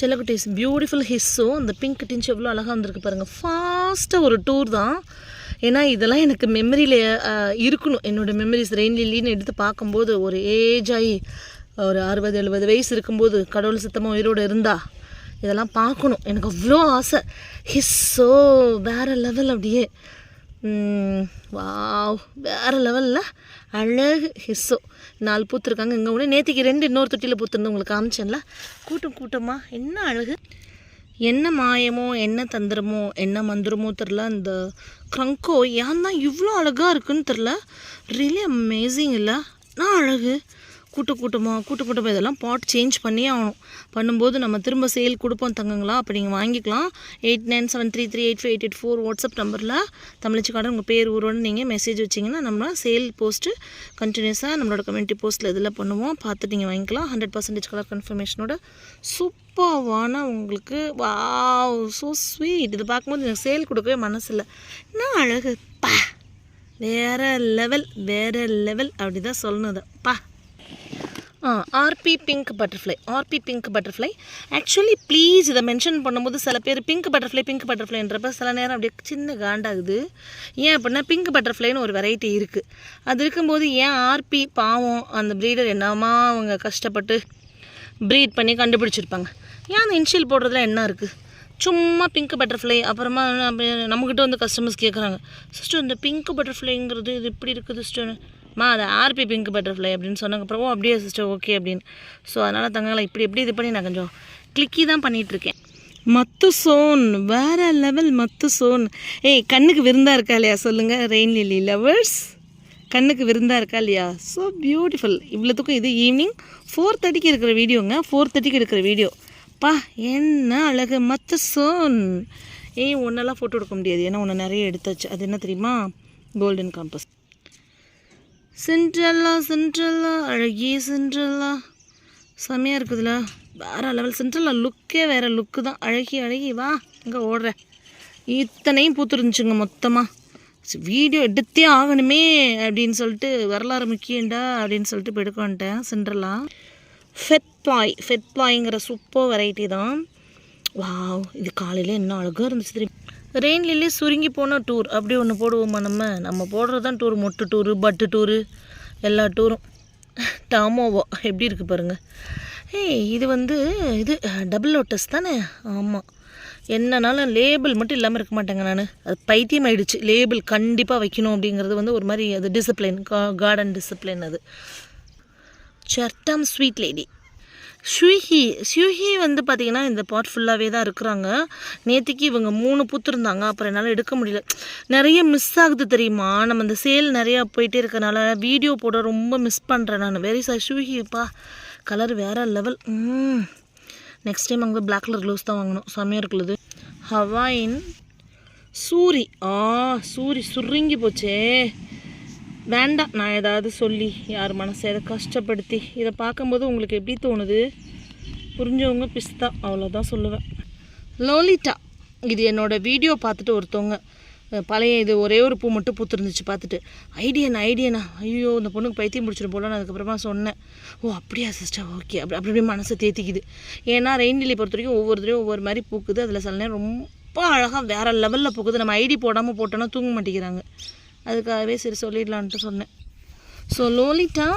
செல்லக்குட்டீஸ் beautiful ஹிஸ்ஸோ அந்த pink tinge எவ்வளோ அழகாக வந்திருக்கு பாருங்கள் ஃபாஸ்ட்டாக ஒரு டூர் தான். ஏன்னா இதெல்லாம் எனக்கு மெமரியில் இருக்கணும். என்னோடய மெமரிஸ் ரெயின் லில்லின்னு எடுத்து பார்க்கும்போது ஒரு ஏஜ் ஆகி ஒரு அறுபது எழுபது வயசு இருக்கும்போது கடவுள் சுத்தமாக உயிரோடு இருந்தா இதெல்லாம் பார்க்கணும். எனக்கு அவ்வளோ ஆசை. ஹிஸ்ஸோ வேறு லெவல் அப்படியே. வாவ் வேறு லெவலில் அழகு ஹிஸ்ஸோ நாலு பூத்துருக்காங்க. இங்கே கூட நேற்றுக்கு ரெண்டு இன்னொரு தொட்டியில் பூத்துருந்து உங்களுக்கு காமிச்சேன்ல. கூட்டம் கூட்டமாக என்ன அழகு? என்ன மாயமோ என்ன தந்திரமோ என்ன மந்திரமோ தெரில அந்த க்ரங்கோ ஏன் தான் இவ்வளோ அழகாக இருக்குன்னு தெரில ரியலி அமேசிங் இல்லை? நான் அழகு. கூட்டு கூட்டமாக கூட்டு கூட்டமாக இதெல்லாம் பாட் சேஞ்ச் பண்ணியே ஆகணும். பண்ணும்போது நம்ம திரும்ப சேல் கொடுப்போம் தங்கங்களா? அப்போ நீங்கள் வாங்கிக்கலாம். Eight nine seven three three eight five eight eight four WhatsApp நம்பரில் தமிழச்சி உங்கள் பேர் ஊரோடு நீங்கள் மெசேஜ் வச்சிங்கன்னா நம்ம சேல் போஸ்ட்டு கண்டினியூஸாக நம்மளோட கம்யூனிட்டி போஸ்ட்டில் இதில் பண்ணுவோம். பார்த்து நீங்கள் வாங்கிக்கலாம். ஹண்ட்ரட் பர்சன்டேஜ் கலர் கன்ஃபர்மேஷனோட சூப்பர்வான உங்களுக்கு. வா ஸோ ஸ்வீட் இது பார்க்கும்போது எனக்கு சேல் கொடுக்கவே மனசில்லை. என்ன அழகு? பா! வேறு லெவல் வேற லெவல் அப்படி தான் சொல்லணும் பா! RP pink butterfly RP pink butterfly actually please இதை மென்ஷன் பண்ணும்போது சில பேர் பிங்க் பட்டர்ஃப்ளை பிங்க் பட்டர்ஃப்ளைன்றப்ப சில நேரம் அப்படியே சின்ன காண்டாகுது. ஏன் அப்படின்னா பிங்க் பட்டர்ஃப்ளைன்னு ஒரு வெரைட்டி இருக்குது அது இருக்கும்போது ஏன் ஆர்பி பாவம் அந்த ப்ரீடர் என்னமா அவங்க கஷ்டப்பட்டு ப்ரீட் பண்ணி கண்டுபிடிச்சிருப்பாங்க. ஏன் அந்த இன்ஷியல் போடுறதுல என்ன இருக்குது சும்மா பிங்க் பட்டர்ஃப்ளை அப்புறமா நம்மக்கிட்ட வந்து கஸ்டமர்ஸ் கேட்குறாங்க சிஸ்டர் இந்த பிங்க் பட்டர்ஃப்ளைங்கிறது இது இப்படி இருக்குது சிஸ்டர் மா அது ஆர்பி பிங்க் பட்டர்ஃப்ளை அப்படின்னு சொன்னாங்க அப்புறம் ஓ அப்படியே சிஸ்டர் ஓகே அப்படின்னு. ஸோ அதனால் தங்கங்களை இப்படி எப்படி இது பண்ணி நான் கொஞ்சம் கிளிக்கி தான் பண்ணிகிட்ருக்கேன் மத்து சோன் வேறு லெவல் மத்து சோன் ஏய் கண்ணுக்கு விருந்தா இருக்கா இல்லையா? சொல்லுங்கள் ரெயின் லில்லி லவர்ஸ் கண்ணுக்கு விருந்தாக இருக்கா இல்லையா? ஸோ பியூட்டிஃபுல் இவ்வளோத்துக்கும் இது ஈவினிங் ஃபோர் தேர்ட்டிக்கு இருக்கிற வீடியோங்க ஃபோர் தேர்ட்டிக்கு இருக்கிற வீடியோ பா என்ன அழகு மத்து சோன் ஏய் ஒன்றெல்லாம் ஃபோட்டோ எடுக்க முடியாது. ஏன்னா ஒன்று நிறைய எடுத்தாச்சு. அது என்ன தெரியுமா? கோல்டன் காம்பஸ் சிண்ட்ரல்லா சிண்ட்ரல்லா அழகிய சிண்ட்ரல்லா செம்மையாக இருக்குதுல. வேற லெவல் சிண்ட்ரல்லா லுக்கே வேறு லுக்கு தான். அழகி அழகி வா இங்கே ஓடுற. இத்தனையும் பூத்துருந்துச்சுங்க மொத்தமாக வீடியோ எடுத்தே ஆகணுமே அப்படின்னு சொல்லிட்டு வரலாறு முக்கியண்டா அப்படின்னு சொல்லிட்டு இப்போ எடுக்க வந்துட்டேன் சிண்ட்ரல்லா ஃபெட் பாய் ஃபெட் பாய்ங்கிற சூப்பர் வெரைட்டி தான். வாவ் இது காலையில் என்ன அழகாக இருந்துச்சு தெரியும்? ரெயின்லேயே சுருங்கி போன டூர். அப்படி ஒன்று போடுவோமா நம்ம? நம்ம போடுறது தான் டூர். மொட்டு டூரு பட்டு டூரு எல்லா டூரும். டாமோவோ எப்படி இருக்குது பாருங்கள் ஏய் இது வந்து இது டபுள் லோட்டஸ் தானே? ஆமாம் என்னனாலும் லேபிள் மட்டும் இல்லாமல் இருக்க மாட்டேங்க நான். அது பைத்தியம் ஆயிடுச்சு லேபிள் கண்டிப்பாக வைக்கணும் அப்படிங்கிறது வந்து ஒரு மாதிரி அது டிசிப்ளின் கா கார்டன் டிசிப்ளின் அது. சர்டம் ஸ்வீட் லேடி ஷூஹி ஷூஹி வந்து பார்த்திங்கன்னா இந்த பாட் ஃபுல்லாகவே தான் இருக்கிறாங்க. நேற்றுக்கு இவங்க மூணு பூத்துருந்தாங்க. அப்புறம் என்னால் எடுக்க முடியல. நிறைய மிஸ் ஆகுது தெரியுமா? நம்ம இந்த சேல் நிறையா போயிட்டே இருக்கனால வீடியோ போட ரொம்ப மிஸ் பண்ணுறேன் நான். வெரி சார் ஷூஹிப்பா கலர் வேறு லெவல் நெக்ஸ்ட் டைம் அங்கே பிளாக் கலர் க்ளவுஸ் தான் வாங்கணும். செம்மையாக இருக்குல்து ஹவாயின் சூரி ஆ சூரி சுருங்கி போச்சே. வேண்டாம் நான் ஏதாவது சொல்லி யார் மனசை எதை கஷ்டப்படுத்தி இதை பார்க்கும்போது உங்களுக்கு எப்படி தோணுது? புரிஞ்சவங்க பிஸ்தா அவ்வளோதான் சொல்லுவேன். லோலிட்டா இது என்னோடய வீடியோ பார்த்துட்டு ஒருத்தவங்க பழைய இது ஒரே ஒரு பூ மட்டும் பூத்துருந்துச்சு பார்த்துட்டு ஐடியனா ஐடியாண்ணா ஐயோ இந்த பொண்ணுக்கு பைத்தியம் பிடிச்சிடும் போகலான்னு அதுக்கப்புறமா சொன்னேன். ஓ அப்படியா சிஸ்டர் ஓகே அப்படி அப்படி அப்படியே மனசை தேத்திக்குது. ஏன்னா ரெயின் ரெயின்டிலி பொறுத்த வரைக்கும் ஒவ்வொருத்தரையும் ஒவ்வொரு மாதிரி பூக்குது. அதில் சில நேரம் ரொம்ப அழகாக வேறு லெவலில் பூக்குது. நம்ம ஐடி போடாமல் போட்டோன்னா தூங்க மாட்டேங்கிறாங்க. அதுக்காகவே சரி சொல்லிடலான்ட்டு சொன்னேன். ஸோ லோலிட்டா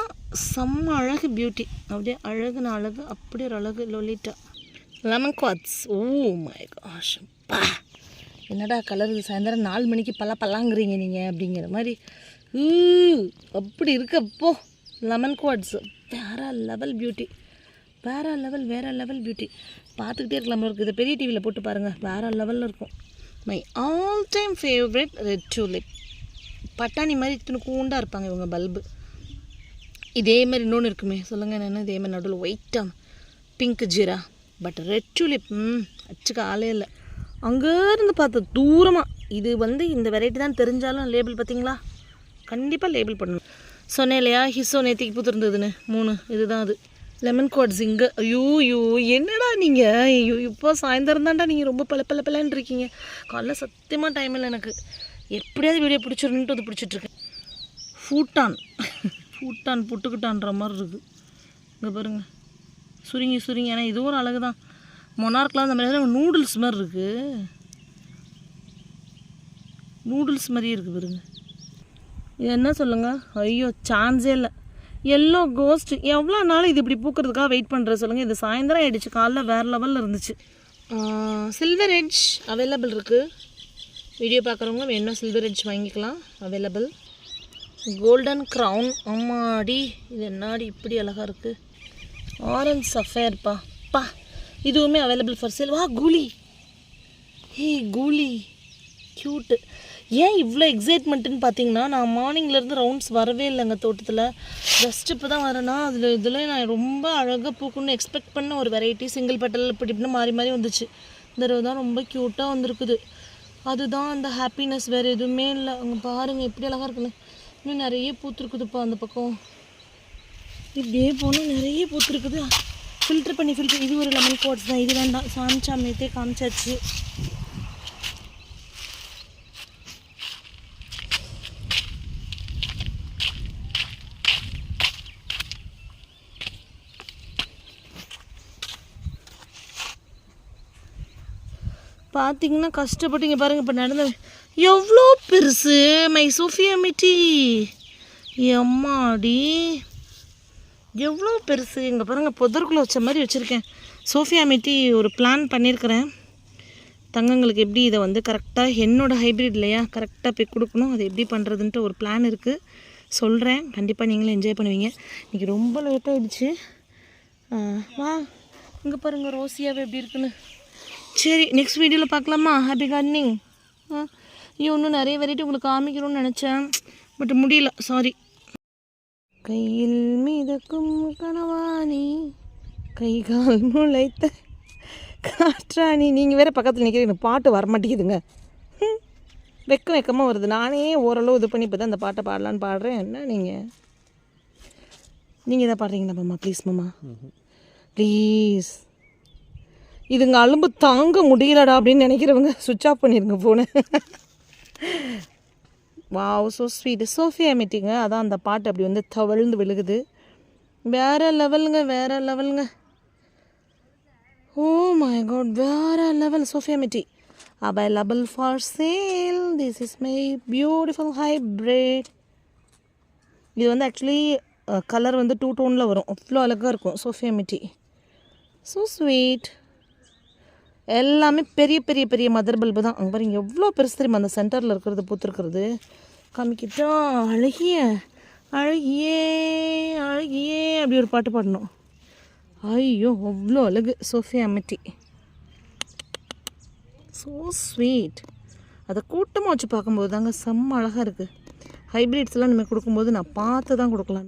செம்ம அழகு பியூட்டி அப்படியே அழகுன அழகு அப்படி ஒரு அழகு Lolita lemon quartz oh my gosh பா என்னடா கலர் இது? சாயந்தரம் நாலு மணிக்கு பல பல்லாங்கிறீங்க நீங்கள் அப்படிங்கிற மாதிரி. ஊ, அப்படி இருக்கப்போ லெமன் குவாட்ஸ் வேற லெவல் பியூட்டி வேற லெவல் வேற லெவல் பியூட்டி பார்த்துக்கிட்டே இருக்கலாம் இருக்குது இதை பெரிய டிவியில் போட்டு பாருங்கள் வேற லெவலில் இருக்கும். My all time favourite red tulip பட்டாணி மாதிரி இத்தனை கூண்டாக இருப்பாங்க இவங்க பல்பு. இதே மாதிரி இன்னொன்று இருக்குமே. சொல்லுங்கள் என்னென்ன? இதே மாதிரி நடுவில் ஒயிட்டாக பிங்க் ஜீரா பட் ரெட் டூலிப் ம் அச்சுக்க ஆளே இல்லை. அங்கேருந்து பார்த்த தூரமாக இது வந்து இந்த வெரைட்டி தான் தெரிஞ்சாலும் லேபிள் பார்த்தீங்களா? கண்டிப்பாக லேபிள் பண்ணணும். சொன்னேன் இல்லையா? ஹிசோ நேத்திக்கு பூத்துருந்ததுன்னு. மூணு. இதுதான் அது. லெமன் குவாட்ஸ் இங்கே ஐயோ ஐயோ என்னடா நீங்கள் ஐயோ இப்போ சாயந்தரம் தான்டா நீங்கள் ரொம்ப பல பல பலன்னு இருக்கீங்க. காலைல சத்தியமாக டைம் இல்லை எனக்கு. எப்படியாவது வீடியோ பிடிச்சிடணுன்ட்டு அது பிடிச்சிட்ருக்கேன். ஃபூட்டான் ஃபூட்டான் புட்டுக்கிட்டான்ற மாதிரி இருக்குது இங்கே பாருங்க. சுருங்கி சுருங்கி ஏன்னா இதுவும் ஒரு அழகு தான் மொனார்க்லாம் அந்த மாதிரி நூடுல்ஸ் மாதிரி இருக்குது நூடுல்ஸ் மாதிரியே இருக்குது பாருங்க. இது என்ன சொல்லுங்கள் ஐயோ சான்ஸே இல்லை. Yellow ghost. எவ்வளோ நாள் இது இப்படி பூக்கிறதுக்காக வெயிட் பண்ணுறது சொல்லுங்கள் இது சாயந்தரம் ஆயிடுச்சு. காலைல வேறு லெவலில் இருந்துச்சு. சில்வர் எட்ஜ் அவைலபிள் இருக்குது வீடியோ பார்க்குறவங்க வேணும் சில்வர் எட்ஜ் வாங்கிக்கலாம்? அவைலபிள் கோல்டன் க்ரௌன் அம்மாடி இது என்னாடி இப்படி அழகாக இருக்குது ஆரஞ்ச் சஃபேர்ப்பா பா. இதுவுமே அவைலபிள் ஃபார் சேல் வா கூலி. ஹே கூலி. க்யூட்டு ஏன் இவ்வளோ எக்ஸைட்மெண்ட்டுன்னு பார்த்தீங்கன்னா நான் மார்னிங்லேருந்து ரவுண்ட்ஸ் வரவே இல்லைங்க தோட்டத்தில். ஜஸ்ட் இப்போ தான் வரேன்னா அதில் இதில் நான் ரொம்ப அழகாக பூக்குன்னு எக்ஸ்பெக்ட் பண்ண ஒரு வெரைட்டி சிங்கிள் பட்டல் இப்படி இப்படின்னு மாறி மாறி வந்துச்சு. இந்த தடவை தான் ரொம்ப க்யூட்டாக வந்திருக்குது. அதுதான் அந்த ஹாப்பினஸ் வேறு எதுவுமே இல்லை. அங்கே பாருங்கள் எப்படி அழகாக இருக்குன்னு. இன்னும் நிறைய பூத்துருக்குதுப்பா அந்த பக்கம். இப்படியே போனால் நிறைய பூத்துருக்குது ஃபில்டர் பண்ணி ஃபில்டர் இது ஒரு லெமன் கோட்ஸ் தான். இது வேண்டாம். சாமிச்சா காமிச்சாச்சு. பார்த்தீங்கன்னா கஷ்டப்பட்டு இங்கே பாருங்கள் இப்போ நடந்த எவ்வளோ பெருசு மை சோஃபியா மிட்டி. எம்மாடி. எவ்வளோ பெருசு. இங்கே பாருங்கள் புதருக்குள்ளே வச்ச மாதிரி வச்சுருக்கேன். சோஃபியா மிட்டி ஒரு பிளான் பண்ணியிருக்கிறேன் தங்கங்களுக்கு எப்படி இதை வந்து கரெக்டாக என்னோடய ஹைப்ரிட் இல்லையா கரெக்டாக போய் கொடுக்கணும் அது எப்படி பண்ணுறதுன்ட்டு ஒரு பிளான் இருக்குது சொல்கிறேன் கண்டிப்பாக நீங்களும் என்ஜாய் பண்ணுவீங்க. இன்றைக்கி ரொம்ப லேட்டாக ஆகிடுச்சு வா. இங்கே பாருங்கள் ரோசியாவே எப்படி இருக்குன்னு. சரி நெக்ஸ்ட் வீடியோவில் பார்க்கலாமா? ஹாப்பி கார்டனிங் ஆ ஐயோ இன்னும் நிறைய வெரைட்டி உங்களுக்கு காமிக்கணும்னு நினச்சேன். பட் முடியல சாரி கையில் மிதக்கும் கனவாணி கை கால் முளைத்த காற்றாணி. நீங்கள் வேற பக்கத்தில் நிற்கிறீங்க பாட்டு வர மாட்டேங்குதுங்க ஹம். வெக்கம் வெக்கமாக வருது. நானே ஓரளவு இது பண்ணி இப்போ தான் அந்த பாட்டை பாடலான்னு பாடுறேன். என்ன நீங்கள் நீங்கள் தான் பாடுறீங்களா மாமா? ப்ளீஸ் மாமா. ப்ளீஸ் இதுங்க அலும்பு தாங்க முடியலடா அப்படின்னு நினைக்கிறவங்க சுவிட்ச் ஆஃப் பண்ணிடுங்க போனேன் வாவ் ஸோ ஸ்வீட் சோஃபியா மீட்டிங்க அதான் அந்த பாட்டு அப்படி வந்து தவழ்ந்து விழுகுது. வேற லெவலுங்க வேற லெவலுங்க ஓ மை காட் வேற level Sofia mitti available for sale this is my beautiful hybrid இது வந்து ஆக்சுவலி கலர் வந்து டூ டோனில் வரும். அவ்வளோ அழகாக இருக்கும். சோஃபியா மிட்டி ஸோ ஸ்வீட் எல்லாமே பெரிய பெரிய பெரிய மதர் பல்பு தான். அங்கே பாருங்க எவ்வளோ பெருசு தெரியுமா? அந்த சென்டரில் இருக்கிறது பூத்துருக்கிறது. காமிக்கிட்டா அழகிய அழகியே அழகியே அப்படி ஒரு பாட்டு பாடணும். ஐயோ அவ்வளோ அழகு. Sofia Amity. ஸோ ஸ்வீட் அதை கூட்டமாக வச்சு பார்க்கும்போது தாங்க செம்ம அழகாக இருக்குது ஹைப்ரிட்ஸ்லாம் நம்ம கொடுக்கும்போது நான் பார்த்து தான் கொடுக்கலாம்.